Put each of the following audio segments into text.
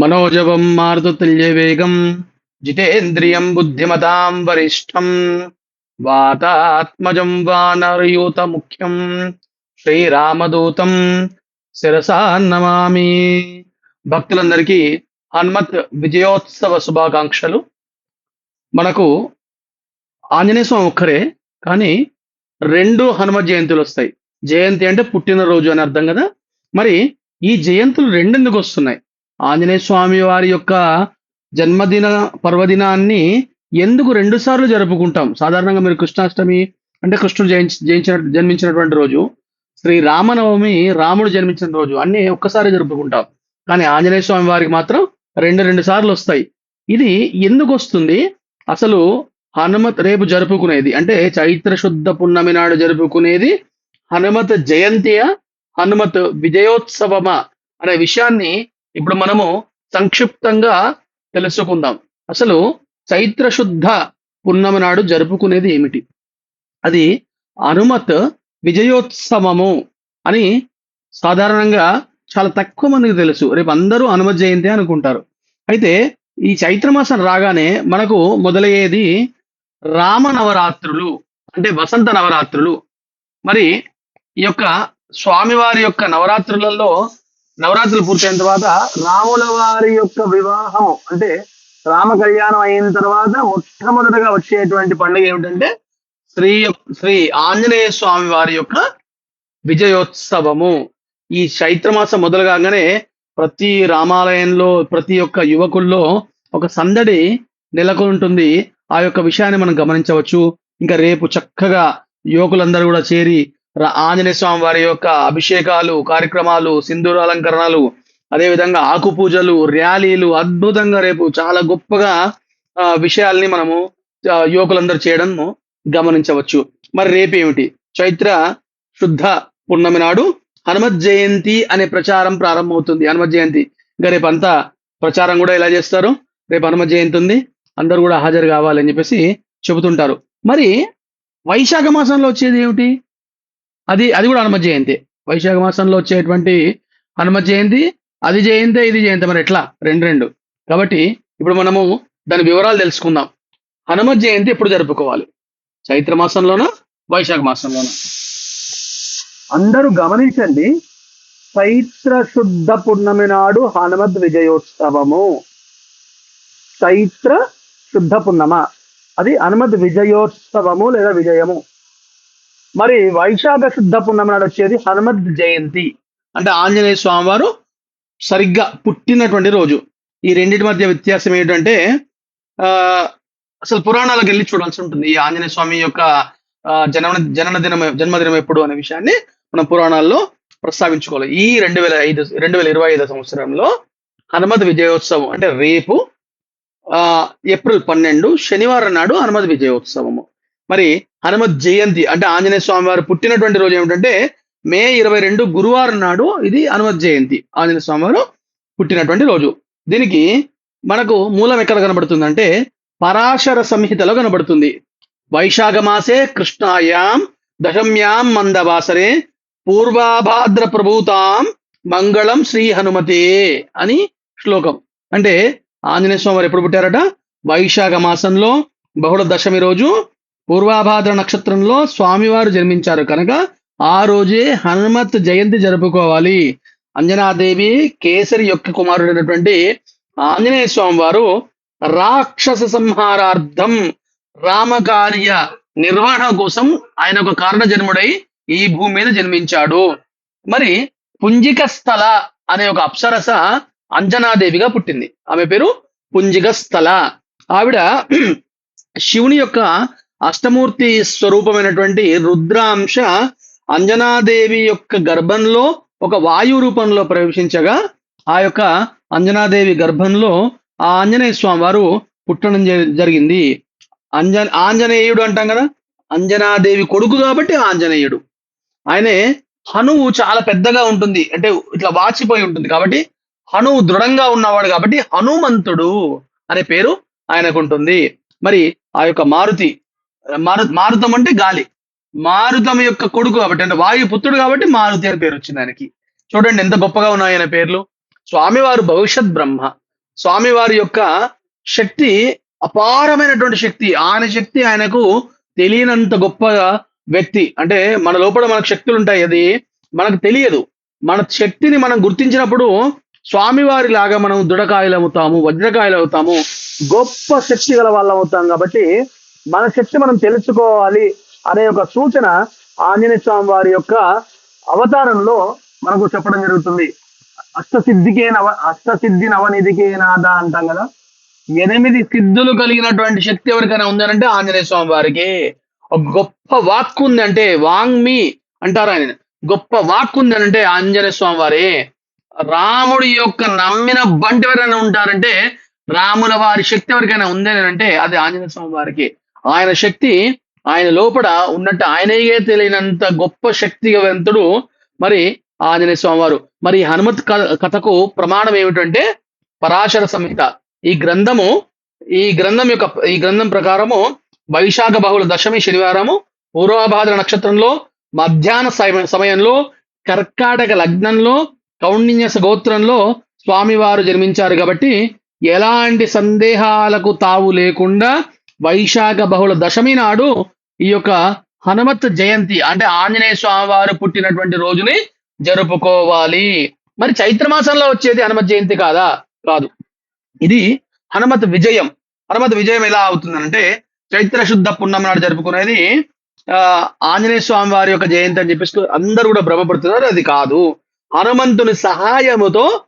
మనోజవం మారుతుల్యవేగం జితేంద్రియం బుద్ధిమతాం వరిష్టం వాతాత్మజం వానరయూత ముఖ్యం శ్రీరామదూతం శిరసా నమామి భక్తులందరికీ హనుమత్ విజయోత్సవ శుభాకాంక్షలు మనకు ఆంజనేయ స్వామి ఒక్కరే కానీ రెండు హనుమత్ జయంతులు వస్తాయి. జయంతి అంటే పుట్టినరోజు అని అర్థం కదా. మరి ఈ జయంతులు రెండెందుకు వస్తున్నాయి? ఆంజనేయ స్వామి వారి యొక్క జన్మదిన పర్వదినాన్ని ఎందుకు రెండు సార్లు జరుపుకుంటాం? సాధారణంగా మీరు కృష్ణాష్టమి అంటే కృష్ణుడు జయించి జయించిన జన్మించినటువంటి రోజు శ్రీ రామనవమి రాముడు జన్మించిన రోజు అన్ని ఒక్కసారి జరుపుకుంటాం. కానీ ఆంజనేయ స్వామి వారికి మాత్రం రెండు రెండు సార్లు వస్తాయి. ఇది ఎందుకు వస్తుంది? అసలు హనుమత్ రేపు జరుపుకునేది అంటే చైత్ర శుద్ధ పున్నమి నాడు జరుపుకునేది హనుమత్ జయంతియ హనుమత్ విజయోత్సవమా అనే విషయాన్ని ఇప్పుడు మనము సంక్షిప్తంగా తెలుసుకుందాం. అసలు చైత్ర శుద్ధ పున్నమి నాడు జరుపుకునేది ఏమిటి? అది హనుమత్ విజయోత్సవము అని సాధారణంగా చాలా తక్కువ మందికి తెలుసు. రేపు అందరూ హనుమత్ జయంతి అనుకుంటారు. అయితే ఈ చైత్రమాసం రాగానే మనకు మొదలయ్యేది రామ నవరాత్రులు అంటే వసంత నవరాత్రులు. మరి ఈ యొక్క స్వామివారి యొక్క నవరాత్రులలో నవరాత్రులు పూర్తయిన తర్వాత రాముల వారి యొక్క వివాహం అంటే రామ కళ్యాణం అయిన తర్వాత మొట్టమొదటగా వచ్చేటువంటి పండుగ ఏమిటంటే శ్రీ శ్రీ ఆంజనేయ స్వామి వారి యొక్క విజయోత్సవము. ఈ చైత్రమాసం మొదలు కాగానే ప్రతి రామాలయంలో ప్రతి ఒక్క యువకుల్లో ఒక సందడి నెలకొంటుంది. ఆ యొక్క విషయాన్ని మనం గమనించవచ్చు. ఇంకా రేపు చక్కగా యువకులందరూ కూడా చేరి ఆంజనేయ స్వామి వారి యొక్క అభిషేకాలు కార్యక్రమాలు సింధూర అలంకరణలు అదేవిధంగా ఆకు పూజలు ర్యాలీలు అద్భుతంగా రేపు చాలా గొప్పగా విషయాల్ని మనము యువకులందరూ చేయడం గమనించవచ్చు. మరి రేపు ఏమిటి చైత్ర శుద్ధ పున్నమి నాడు హనుమత్ జయంతి అనే ప్రచారం ప్రారంభమవుతుంది. హనుమత్ జయంతి. ఇంకా రేపు ప్రచారం కూడా ఎలా చేస్తారు? రేపు హనుమత్ జయంతి ఉంది. అందరూ కూడా హాజరు కావాలని చెప్పేసి చెబుతుంటారు. మరి వైశాఖ మాసంలో వచ్చేది ఏమిటి? అది అది కూడా హనుమ జయంతి. వైశాఖ మాసంలో వచ్చేటువంటి హనుమ జయంతి అది జయంతి ఇది జయంతి. మరి ఎట్లా? రెండు రెండు. కాబట్టి ఇప్పుడు మనము దాని వివరాలు తెలుసుకుందాం. హనుమ జయంతి ఎప్పుడు జరుపుకోవాలి? చైత్ర మాసంలోనా వైశాఖ మాసంలోనా? అందరూ గమనించండి చైత్ర శుద్ధ పున్నమి నాడు హనుమద్ విజయోత్సవము. చైత్ర శుద్ధ పున్నమ. అది హనుమద్ విజయోత్సవము లేదా విజయము. మరి వైశాఖ శుద్ధ పున్నమి నాడు వచ్చేది హనుమద్ జయంతి. అంటే ఆంజనేయ స్వామి వారు సరిగ్గా పుట్టినటువంటి రోజు. ఈ రెండింటి మధ్య వ్యత్యాసం ఏంటంటే ఆ అసలు పురాణాలకు వెళ్ళి చూడాల్సి ఉంటుంది. ఈ ఆంజనేయ స్వామి యొక్క జనన జనన దినం జన్మదినం ఎప్పుడు అనే విషయాన్ని మనం పురాణాల్లో ప్రస్తావించుకోవాలి. ఈ రెండు వేల ఐదు రెండు వేల ఇరవై ఐదు సంవత్సరంలో హనుమద్ విజయోత్సవం అంటే రేపు ఆ ఏప్రిల్ పన్నెండు శనివారం నాడు హనుమద్ విజయోత్సవము. మరి హనుమత్ జయంతి అంటే ఆంజనేయ స్వామి వారు పుట్టినటువంటి రోజు ఏమిటంటే మే ఇరవై రెండు గురువారం నాడు ఇది హనుమత్ జయంతి. ఆంజనేయ స్వామి వారు పుట్టినటువంటి రోజు. దీనికి మనకు మూలం ఎక్కడ కనబడుతుందంటే పరాశర సంహితలో కనబడుతుంది. వైశాఖ మాసే కృష్ణాయాం దశమ్యాం మందవాసరే పూర్వాభాద్ర ప్రభూతాం మంగళం శ్రీ హనుమతే అని శ్లోకం. అంటే ఆంజనేయ స్వామి వారు ఎప్పుడు పుట్టారట? వైశాఖ మాసంలో బహుళ దశమి రోజు పూర్వాభాద్ర నక్షత్రంలో స్వామివారు జన్మించారు కనుక ఆ రోజే హనుమత్ జయంతి జరుపుకోవాలి. అంజనాదేవి కేసరి యొక్క కుమారుడైనటువంటి ఆంజనేయ స్వామి వారు రాక్షస సంహారార్థం రామకార్య నిర్వహణ కోసం ఆయన ఒక కారణ జన్ముడై ఈ భూమి మీద జన్మించాడు. మరి పుంజిక స్థల అనే ఒక అప్సరస అంజనాదేవిగా పుట్టింది. ఆమె పేరు పుంజిక స్థల ఆవిడ శివుని యొక్క అష్టమూర్తి స్వరూపమైనటువంటి రుద్రాంశ అంజనాదేవి యొక్క గర్భంలో ఒక వాయు రూపంలో ప్రవేశించగా ఆ యొక్క అంజనాదేవి గర్భంలో ఆ ఆంజనేయ స్వామి వారు పుట్టడం జరిగింది. అంజ ఆంజనేయుడు అంటాం కదా? అంజనాదేవి కొడుకు కాబట్టి ఆంజనేయుడు. ఆయనే హనువు చాలా పెద్దగా ఉంటుంది. అంటే ఇట్లా వాచిపోయి ఉంటుంది కాబట్టి హనువు దృఢంగా ఉన్నవాడు కాబట్టి హనుమంతుడు అనే పేరు ఆయనకు ఉంటుంది మరి ఆ యొక్క మారుతి మారు మారుతం అంటే గాలి. మారుతం యొక్క కొడుకు కాబట్టి అంటే వాయు పుత్రుడు కాబట్టి మారుతి అని పేరు వచ్చింది ఆయనకి. చూడండి ఎంత గొప్పగా ఉన్నాయి ఆయన పేర్లు. స్వామివారు భవిష్యత్ బ్రహ్మ. స్వామివారి యొక్క శక్తి అపారమైనటువంటి శక్తి. ఆయన శక్తి ఆయనకు తెలియనంత గొప్ప వ్యక్తి. అంటే మన లోపల మనకు శక్తులు ఉంటాయి అది. మనకు తెలియదు. మన శక్తిని మనం గుర్తించినప్పుడు స్వామివారి లాగా మనం దృఢకాయలు అవుతాము వజ్రకాయలు అవుతాము గొప్ప శక్తి గల వాళ్ళం అవుతాం కాబట్టి మన శక్తి మనం తెలుసుకోవాలి అనే ఒక సూచన ఆంజనేయ స్వామి వారి యొక్క అవతారంలో మనకు చెప్పడం జరుగుతుంది. అష్టసిద్ధికే నవ అష్టసిద్ధి నవనిధికే నాద అంటాం కదా. ఎనిమిది సిద్ధులు కలిగినటువంటి శక్తి ఎవరికైనా ఉందనంటే ఆంజనేయ స్వామి వారికి. ఒక గొప్ప వాక్ ఉంది అంటే వాంగ్మి అంటారు ఆయన గొప్ప వాక్ ఉంది అంటే ఆంజనేయ స్వామి వారే. రాముడి యొక్క నమ్మిన బంటి ఎవరైనా ఉంటారంటే రాముల వారి శక్తి ఎవరికైనా ఉంది అంటే అది ఆంజనేయ స్వామి వారికి. ఆయన శక్తి ఆయన లోపల ఉన్నట్టు ఆయనయే తెలియనంత గొప్ప శక్తివంతుడు మరి ఆంజనేయ స్వామివారు. మరి హనుమత్ క- కథకు ప్రమాణం ఏమిటంటే పరాశర సంహిత. ఈ గ్రంథము ఈ గ్రంథం యొక్క ఈ గ్రంథం ప్రకారము వైశాఖ బహుళ దశమి శనివారము పూర్వభాద్ర నక్షత్రంలో మధ్యాహ్న సమయంలో కర్కాటక లగ్నంలో కౌండిన్యస గోత్రంలో స్వామివారు జన్మించారు కాబట్టి ఎలాంటి సందేహాలకు తావు లేకుండా వైశాఖ బహుళ దశమి నాడు ఈ యొక్క హనుమత్ జయంతి అంటే ఆంజనేయ స్వామి వారు పుట్టినటువంటి రోజుని జరుపుకోవాలి. మరి చైత్ర మాసంలో వచ్చేది హనుమత్ జయంతి కాదా? కాదు. ఇది హనుమత్ విజయం. హనుమత్ విజయం ఎలా అవుతుందంటే చైత్ర శుద్ధ పుణ్యం నాడు జరుపుకునేది ఆ ఆంజనేయ స్వామి వారి యొక్క జయంతి అని చెప్పేసి అందరూ కూడా భ్రమపడుతున్నారు. అది కాదు. హనుమంతుని సహాయముతో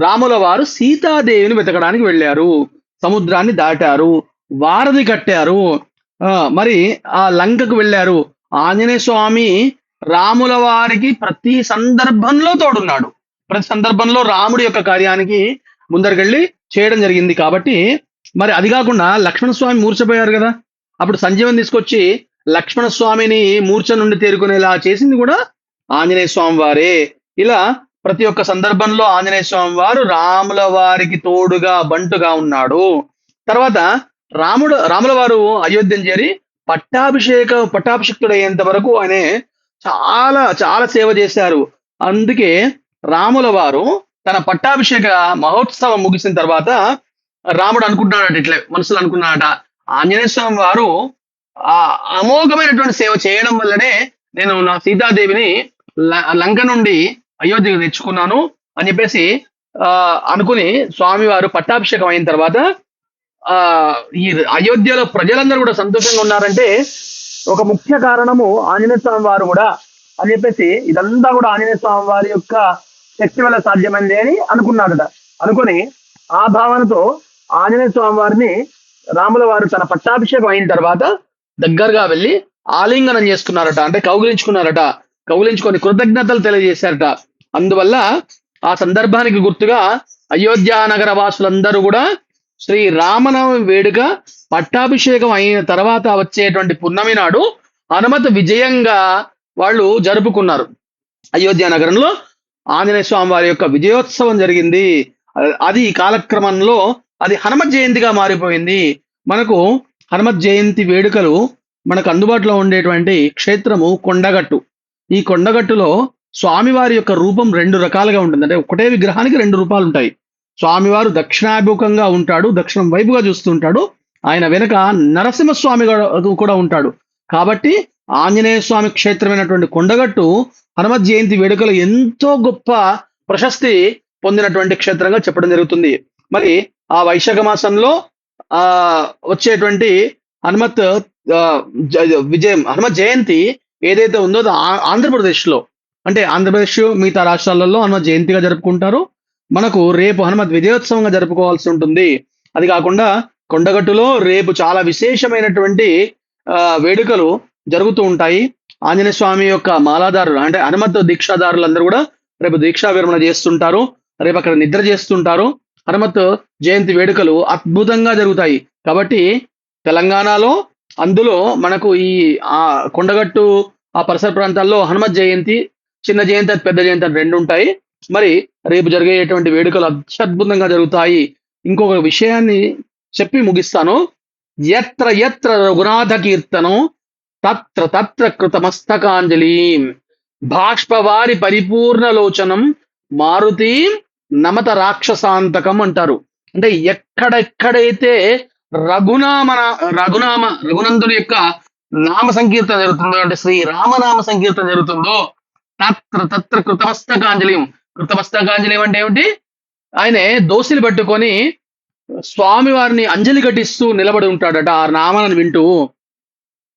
రాముల వారు సీతాదేవిని వెతకడానికి వెళ్ళారు. సముద్రాన్ని దాటారు. వారధి కట్టారు. ఆ, మరి ఆ లంకకు వెళ్ళారు. ఆంజనేయ స్వామి రాముల వారికి ప్రతి సందర్భంలో తోడున్నాడు. ప్రతి సందర్భంలో రాముడి యొక్క కార్యానికి ముందరికెళ్ళి చేయడం జరిగింది కాబట్టి మరి అది కాకుండా లక్ష్మణ స్వామి మూర్చపోయారు కదా. అప్పుడు సంజీవన్ తీసుకొచ్చి లక్ష్మణ స్వామిని మూర్ఛ నుండి తేరుకునేలా చేసింది కూడా ఆంజనేయ స్వామి వారే. ఇలా ప్రతి ఒక్క సందర్భంలో ఆంజనేయ స్వామి వారు రాముల వారికి తోడుగా బంటుగా ఉన్నాడు. తర్వాత రాముడు రాముల వారు అయోధ్యం చేరి పట్టాభిషేక పట్టాభిషిక్తుడయ్యేంత వరకు ఆయన చాలా చాలా సేవ చేశారు. అందుకే రాముల వారు తన పట్టాభిషేక మహోత్సవం ముగిసిన తర్వాత రాముడు అనుకుంటున్నాడట ఇట్లా మనసులో అనుకున్నాడట ఆంజనేయ స్వామి వారు ఆ అమోఘమైనటువంటి సేవ చేయడం వల్లనే నేను నా సీతాదేవిని లంక నుండి అయోధ్యకు తెచ్చుకున్నాను అని చెప్పేసి ఆ అనుకుని స్వామివారు పట్టాభిషేకం అయిన తర్వాత ఆ ఈ అయోధ్యలో ప్రజలందరూ కూడా సంతోషంగా ఉన్నారంటే ఒక ముఖ్య కారణము ఆంజనేయ స్వామి వారు కూడా అని చెప్పేసి ఇదంతా కూడా ఆంజనేయ స్వామి వారి యొక్క శక్తి వల్ల సాధ్యమైంది అని అనుకున్నాడట అనుకుని ఆ భావనతో ఆంజనేయ స్వామి వారిని రాముల వారు తన పట్టాభిషేకం అయిన తర్వాత దగ్గరగా వెళ్ళి ఆలింగనం చేసుకున్నారట అంటే కౌగిలించుకున్నారట కౌగిలించుకొని కృతజ్ఞతలు తెలియజేశారట. అందువల్ల ఆ సందర్భానికి గుర్తుగా అయోధ్య నగర వాసులందరూ కూడా శ్రీ రామనవమి వేడుక పట్టాభిషేకం అయిన తర్వాత వచ్చేటువంటి పున్నమి నాడు హనుమత విజయంగా వాళ్ళు జరుపుకున్నారు. అయోధ్య నగరంలో ఆంజనేయ స్వామి వారి యొక్క విజయోత్సవం జరిగింది. అది ఈ కాలక్రమంలో అది హనుమత్ జయంతిగా మారిపోయింది. మనకు హనుమత్ జయంతి వేడుకలు మనకు అందుబాటులో ఉండేటువంటి క్షేత్రము కొండగట్టు. ఈ కొండగట్టులో స్వామివారి యొక్క రూపం రెండు రకాలుగా ఉంటుంది. అంటే ఒకటే విగ్రహానికి రెండు రూపాలు ఉంటాయి స్వామివారు దక్షిణాభిముఖంగా ఉంటాడు దక్షిణం వైపుగా చూస్తుంటాడు. ఆయన వెనుక నరసింహస్వామి కూడా- ఉంటాడు. కాబట్టి ఆంజనేయ స్వామి క్షేత్రమైనటువంటి కొండగట్టు హనుమత్ జయంతి వేడుకలు ఎంతో గొప్ప ప్రశస్తి పొందినటువంటి క్షేత్రంగా చెప్పడం జరుగుతుంది. మరి ఆ వైశాఖ మాసంలో ఆ వచ్చేటువంటి హనుమత్ విజయం హనుమత్ జయంతి ఏదైతే ఉందో అది ఆంధ్రప్రదేశ్లో. అంటే ఆంధ్రప్రదేశ్ మిగతా రాష్ట్రాలలో హనుమత్ జయంతిగా జరుపుకుంటారు. మనకు రేపు హనుమత్ విజయోత్సవంగా జరుపుకోవాల్సి ఉంటుంది. అది కాకుండా కొండగట్టులో రేపు చాలా విశేషమైనటువంటి వేడుకలు జరుగుతూ ఉంటాయి. ఆంజనేయ స్వామి యొక్క మాలాదారులు అంటే హనుమత్ దీక్షాదారులందరూ కూడా రేపు దీక్షా విరమణ చేస్తుంటారు. రేపు అక్కడ నిద్ర చేస్తుంటారు. హనుమత్ జయంతి వేడుకలు అద్భుతంగా జరుగుతాయి. కాబట్టి తెలంగాణలో అందులో మనకు ఈ ఆ కొండగట్టు ఆ పరిసర ప్రాంతాల్లో హనుమత్ జయంతి చిన్న జయంతి పెద్ద జయంతి అని రెండు ఉంటాయి. మరి రేపు జరిగేటువంటి వేడుకలు అత్యద్భుతంగా జరుగుతాయి. ఇంకొక విషయాన్ని చెప్పి ముగిస్తాను. ఎత్ర ఎత్ర రఘునాథ కీర్తనం తత్ర తత్ర కృతమస్తకాంజలి. బాష్పవారి పరిపూర్ణ లోచనం మారుతి నమత రాక్షసాంతకం అంటారు. అంటే ఎక్కడెక్కడైతే రఘునామ రఘునామ రఘునందుని యొక్క నామ సంకీర్తన జరుగుతుందో అంటే శ్రీ రామనామ సంకీర్తన జరుగుతుందో తత్ర తత్ర కృతమస్తకాంజలిం కృతమస్తకాంజలి అంటే ఏమిటి? ఆయనే దోసిలు పట్టుకొని స్వామి వారిని అంజలి ఘటిస్తూ నిలబడి ఉంటాడట. ఆ నామాలను వింటూ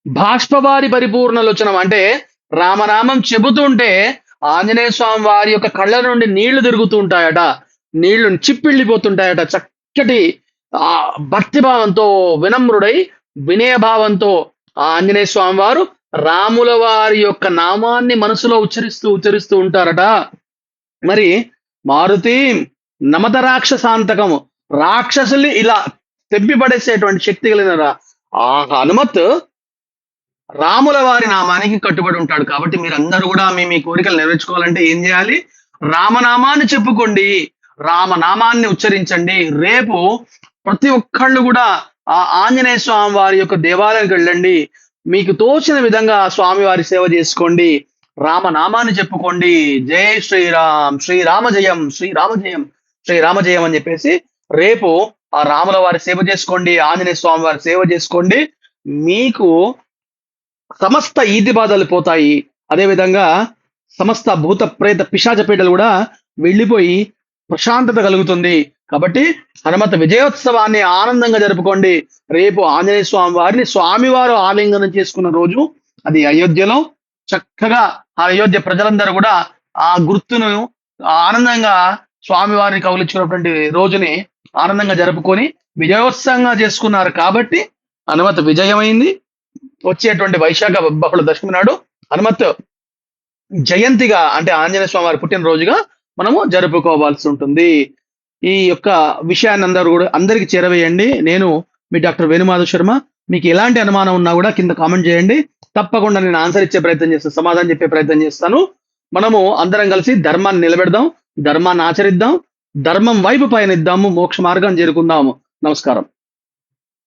బాష్పవారి పరిపూర్ణలోచనం అంటే రామనామం చెబుతుంటే ఆంజనేయ స్వామి వారి యొక్క కళ్ళ నుండి నీళ్ళు తిరుగుతూ ఉంటాయట. నీళ్ళు చిప్పిళ్ళిపోతుంటాయట. చక్కటి ఆ భక్తిభావంతో వినమ్రుడై వినయభావంతో ఆ ఆంజనేయ స్వామి వారు రాముల వారి యొక్క నామాన్ని మనసులో ఉచ్చరిస్తూ ఉచ్చరిస్తూ ఉంటారట. మరి మారుతి నమత రాక్షసాంతకము రాక్షసుల్ని ఇలా తెప్పిపడేసేటువంటి శక్తి కలిగిన ఆ హనుమత్ రాముల వారి నామానికి కట్టుబడి ఉంటాడు కాబట్టి మీరు అందరూ కూడా మీ మీ కోరికలు నెరవేర్చుకోవాలంటే ఏం చేయాలి? రామనామాన్ని చెప్పుకోండి. రామనామాన్ని ఉచ్చరించండి. రేపు ప్రతి ఒక్కళ్ళు కూడా ఆ ఆంజనేయ స్వామి వారి యొక్క దేవాలయానికి వెళ్ళండి. మీకు తోచిన విధంగా స్వామి వారి సేవ చేసుకోండి. రామనామాన్ని చెప్పుకోండి. జై శ్రీరామ్. శ్రీరామ జయం. శ్రీరామ జయం. శ్రీరామ జయం అని చెప్పేసి రేపు ఆ రాముల వారి సేవ చేసుకోండి. ఆంజనేయ స్వామి వారి సేవ చేసుకోండి. మీకు సమస్త ఈతి బాధలు పోతాయి. అదేవిధంగా సమస్త భూత ప్రేత పిశాచ పీటలు కూడా వెళ్ళిపోయి ప్రశాంతత కలుగుతుంది. కాబట్టి హనుమత విజయోత్సవాన్ని ఆనందంగా జరుపుకోండి. రేపు ఆంజనేయ స్వామి వారిని స్వామివారు ఆలింగనం చేసుకున్న రోజు అది అయోధ్యలో. చక్కగా ఆ అయోధ్య ప్రజలందరూ కూడా ఆ గుర్తును ఆనందంగా స్వామివారిని కౌలించుకున్నటువంటి రోజుని ఆనందంగా జరుపుకొని విజయోత్సవంగా చేసుకున్నారు కాబట్టి హనుమత్ విజయమైంది. వచ్చేటువంటి వైశాఖ బహుళ దశమి నాడు హనుమత్ జయంతిగా అంటే ఆంజనేయ స్వామి వారి పుట్టినరోజుగా మనము జరుపుకోవాల్సి ఉంటుంది. ఈ యొక్క విషయాన్ని అందరూ కూడా అందరికి చేరవేయండి. నేను మీ డాక్టర్ వేణుమాధవ్ శర్మ. మీకు ఎలాంటి అనుమానం ఉన్నా కూడా కింద కామెంట్ చేయండి. తప్పకుండా నేను ఆన్సర్ ఇచ్చే ప్రయత్నం చేస్తాను సమాధానం చెప్పే ప్రయత్నం చేస్తాను. మనము అందరం కలిసి ధర్మాన్ని నిలబెడదాం ధర్మాన్ని ఆచరిద్దాం ధర్మం వైపు పయనిద్దాము మోక్ష మార్గం చేరుకుందాము. నమస్కారం.